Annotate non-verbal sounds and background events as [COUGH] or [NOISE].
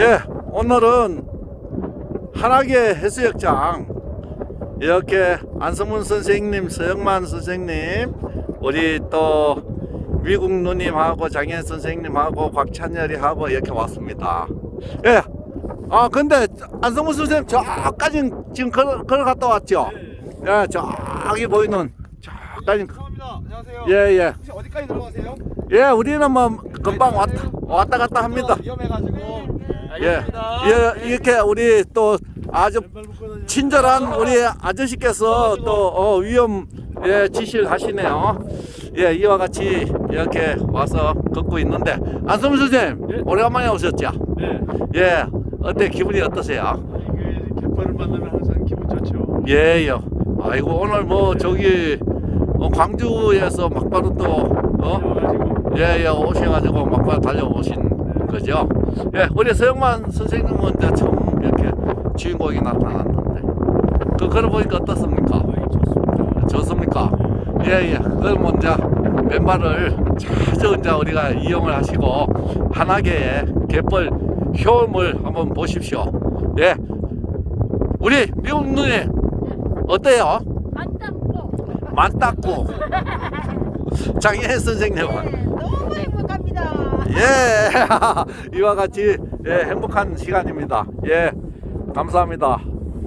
예, 오늘은 한화계 해수욕장 이렇게 안성문 선생님, 서영만 선생님, 우리 또 미국 누님하고 장현 선생님하고 곽찬열이하고 이렇게 왔습니다. 예. 아 근데 안성문 선생님 저까지 지금 걸어, 걸어갔다 왔죠? 예, 저기 보이는 저까지 감사합니다. 안녕하세요. 예, 예. 혹시 어디까지 들어가세요? 예, 우리는 뭐 금방 왔다 왔다 갔다 합니다. 위험해가지고. 예, 예, 이렇게 우리 또 아주 친절한 우리 아저씨께서 또 어, 위험 예, 지시를 하시네요. 예, 이와 같이 이렇게 와서 걷고 있는데 안성문 선생님 오래간만에 오셨죠? 네. 예, 어때 기분이 어떠세요? 이게 갯벌을 만나면 항상 기분 좋죠. 예요. 아이고 오늘 뭐 저기 어, 광주에서 막바로 또 어? 와가지고 예, 예, 오셔가지고 막바로 달려오신 거죠. 예, 우리 서영만 선생님은 이제 처음 이렇게 주인공이 나타났는데 그 걸어 보니까 어떻습니까? 거의 좋습니다. 좋습니까? 예, 예. 그러면 이제 맨발을 자주 이제 우리가 이용을 하시고 한하계의 갯벌 효험을 한번 보십시오. 예. 우리 미국 누님 어때요? 만땅고 만딱고 장애 선생님은. 예 [LAUGHS] 이와 같이 예, 행복한 시간입니다. 예 감사합니다.